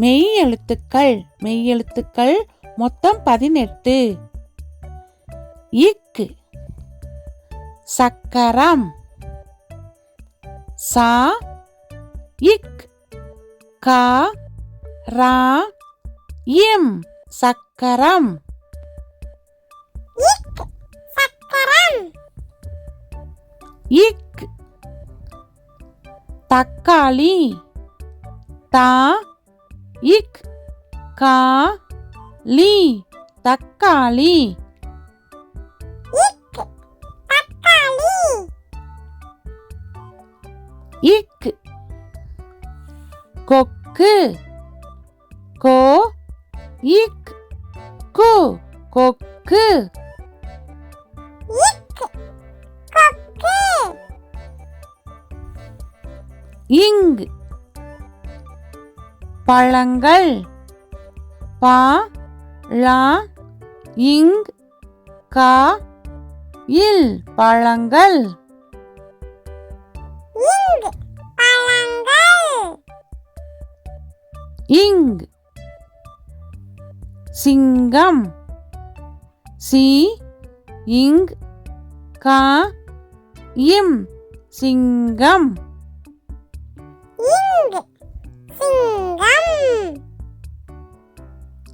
மெய் எழுத்துக்கள் மெய் எழுத்துக்கள் மொத்தம் பதினெட்டு. இக்கு. சக்கரம். சா. இக். கா. ரா. இம். சக்கரம். இக். சக்கரம். இக். தக்காளி. தா. இக் கா லி தக்காளி இக் தக்காளி இக் கொக்கு கோ இக் கு பழங்கள். பா லா இங் கா இல் பழங்கள். இங் சிங்கம். சி இங் கா இம் சிங்கம். இங் சிங்கம்.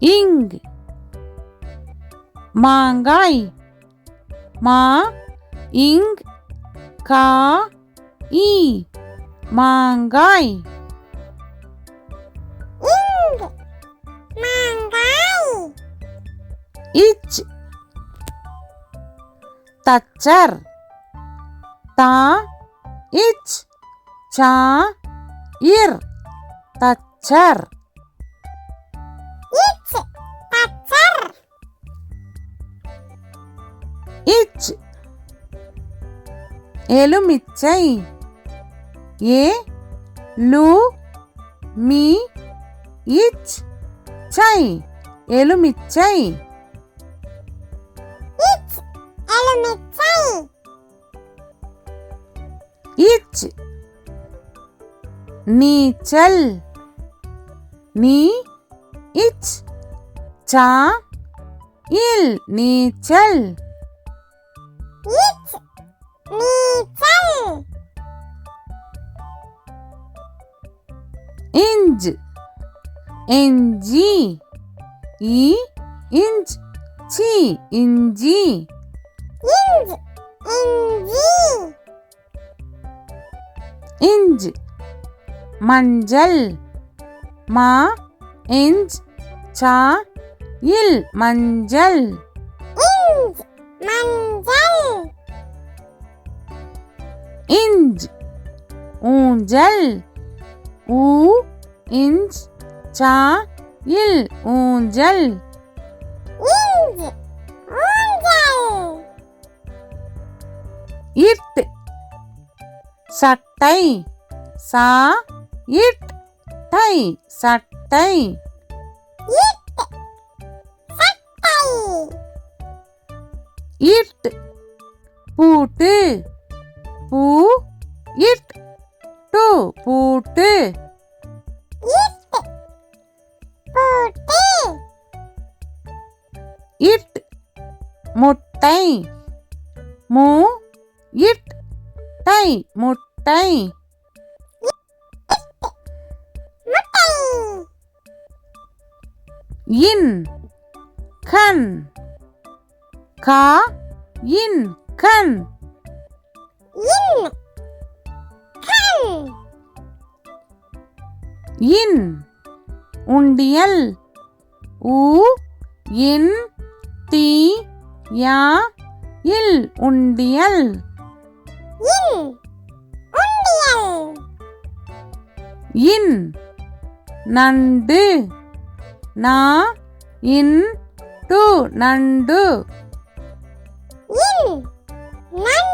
இங் மாங்காய் மா இங் கா இ மாங்காய் இங் மாங்காய் இச் தச்சர் தா இச் சா இர் தச்சர் இச். எலுமிச்சை ஏ. லு. மீ. இச். சை. எலுமிச்சை இச். எலுமிச்சை இச். நீச்சல். நீ. இச். சா. இல். நீச்சல். நீச்சல் இஞ்ச் இஞ்சி இ இஞ்ச் சி இஞ்சி இஞ்ச் இஞ்சி இஞ்ச் மஞ்சள் மா இஞ்ச் சா இல் மஞ்சள் இஞ்ச் மஞ்சள் இஞ்ச் ஊஞ்சல். ஊ இஞ்ச் சா இல். ஊஞ்சல். இட் சட்டை. சா இட் டை சட்டை. இட் பூட்டு. பூ இட் டு பூட்டு. இட் முட்டை. மூ இட் டை முட்டை. முட்டை இன் கண். கா இன் கண். இன். கண். இன். உண்டியல். உ இன். தி. யா. இல். உண்டியல். இன். உண்டியல். இன். நண்டு. நா. இன். டு. நண்டு. இன். நண்டு.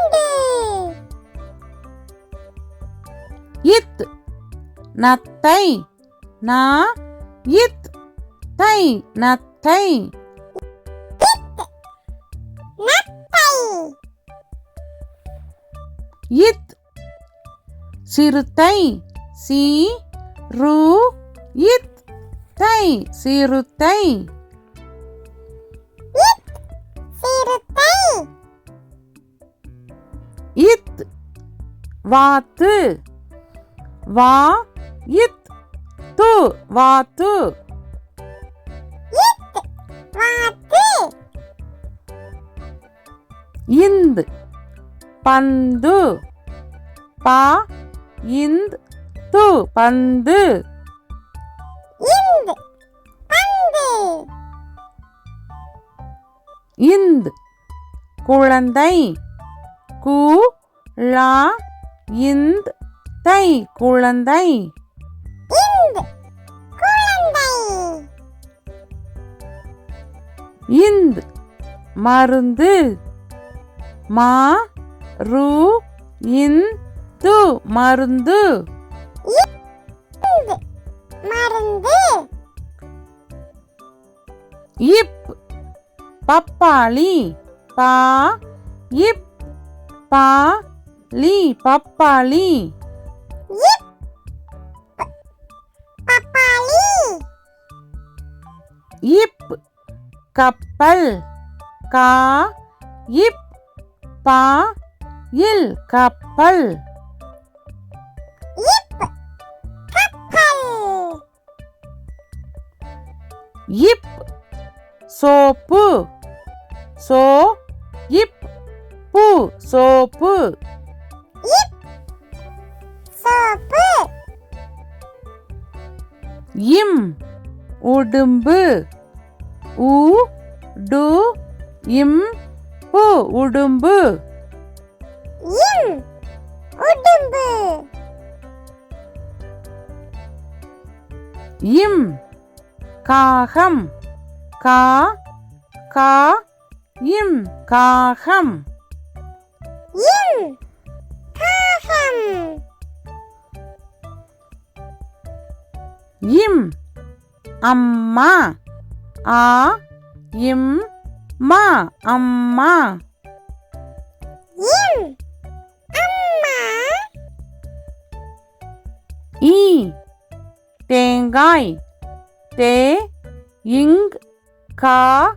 இத். நத்தை. நா. இத். தை. நத்தை. இத். சிறுத்தை. சி. ரு. இத். இத். சிறுத்தை. இத். வாத்து. வா இத் து வாத்து இந்த் பந்து. பா இந்த் து பந்து. இந்த் பந்து. இந்த் குழந்தை. கு லா இந்த் தை குழந்தை. இந்த் இந்த் மருந்து. மா ரு இன் து மருந்து. இந்த் மருந்து. இப் பப்பாளி பா இப் பா லி பப்பாளி. இப் கப்பல் கா இப் பா இல் கப்பல் இப் கப்பல் இப் சோப்பு சோ இப் பு சோப்பு இப் சோப்பு இம் உடும்பு. உ டு இம் பு உடும்பு. இம் உடும்பு. இம் காகம். கா கா இம் காகம். இம் காகம். இம் அம்மா. ஆ இம் மா அம்மா. ஈ தேங்காய். தே இங் கா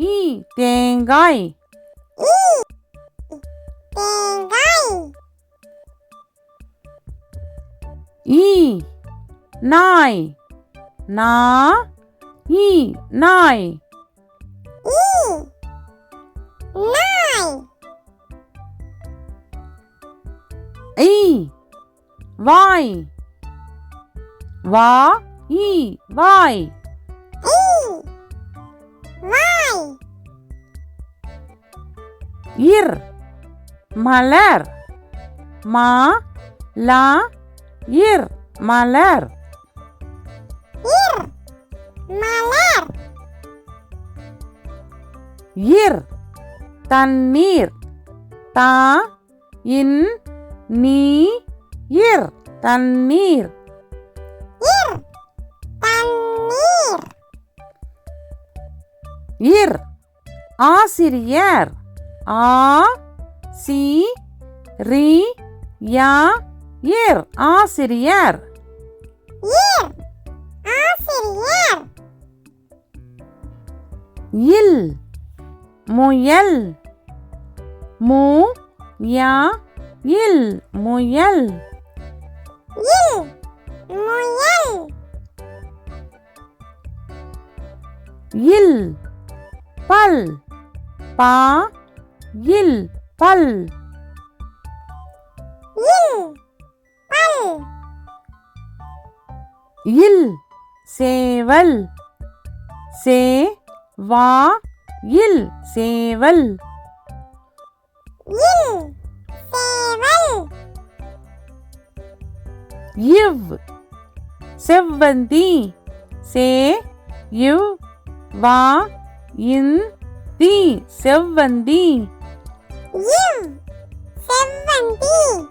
ஈ தேங்காய். ஈ நாய். நா ஈ நாய் இ நாய் ஈ வாய் வா ஈ வாய் இ வாய் இர் மலர் மா லா இர் மலர் இர் தண்ணீர் தா இன் நீ இர் தண்ணீர். இர் ஆசிரியர். ஆ சி ரி யா இர் ஆசிரியர். இர் ஆசிரியர். இல் முயல் மு யா இல் முயல் இல் முயல் இல் பல் பா இல் பல் இல் பல் இல் சேவல் சே வா இல் சேவல். இல் சேவல். இவ் செவ்வந்தி. சே இவ் வா இன் தி செவ்வந்தி. இவ் செவ்வந்தி.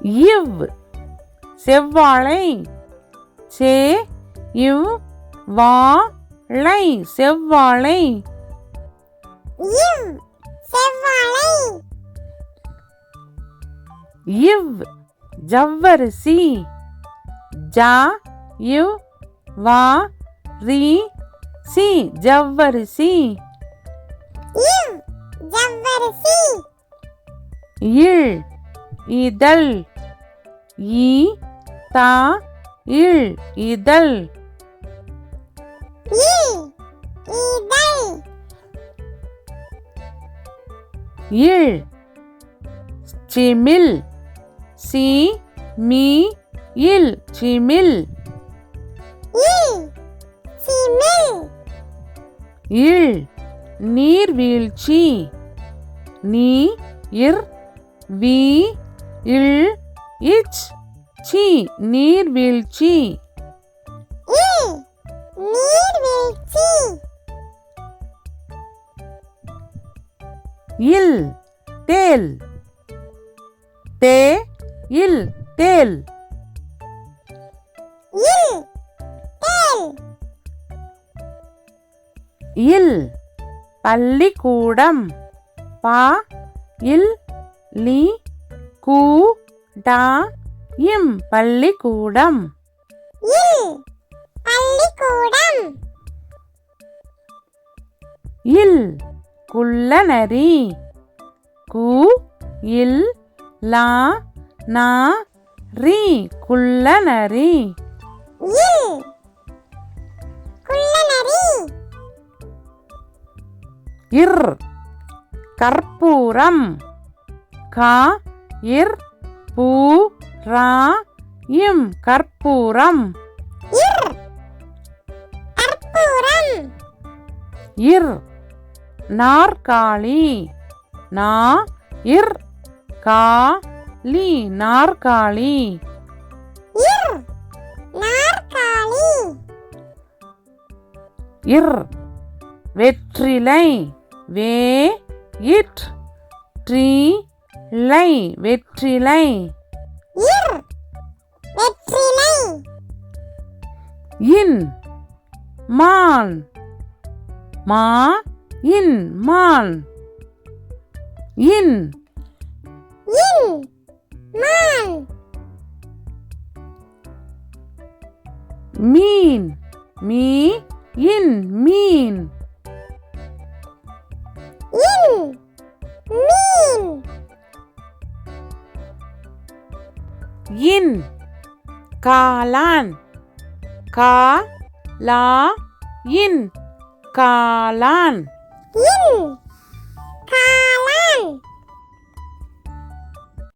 இவ் செவ்வாழை. சே இவ் வா ளை செவ்வாழை. இவ் செவ்வாழை. இவ் ஜவ்வரிசி. ஜா யு வா ரி சி ஜவ்வரிசி. இவ் ஜவ்வரிசி. இல் இதழ். ஈ தா இல் இதழ். இ இதழ் இல் சிமில் சி மீ இல் சிமில் இ சிமிழ் இல் நீர்வீழ்ச்சி நீ இர் வி இல் இச் சி நீர்வீழ்ச்சி இ நீர்வீழ்ச்சி. இல் தேல். தே இல் தேல். இல் தேல். இல் பள்ளிக்கூடம். பா இல் லி கூ டா இம் பள்ளிக்கூடம். இல் பள்ளிக்கூடம். இல் குள்ளநரி. கு இல் லா நா ரி குள்ளநரி. இல் குள்ளநரி. இர் கற்பூரம். கா இர் பூ ரா இம் கற்பூரம். இர் இர். நாற்காலி. நா இர். கா லி நாற்காலி. இர். வெற்றிலை. வே இட் ட்ரீ லை வெற்றிலை. வெற்றிலை. இன். மான். มายินมานยินยินมานมีนมียินมีนยินมีนยินกาลานกาลายิน காளான்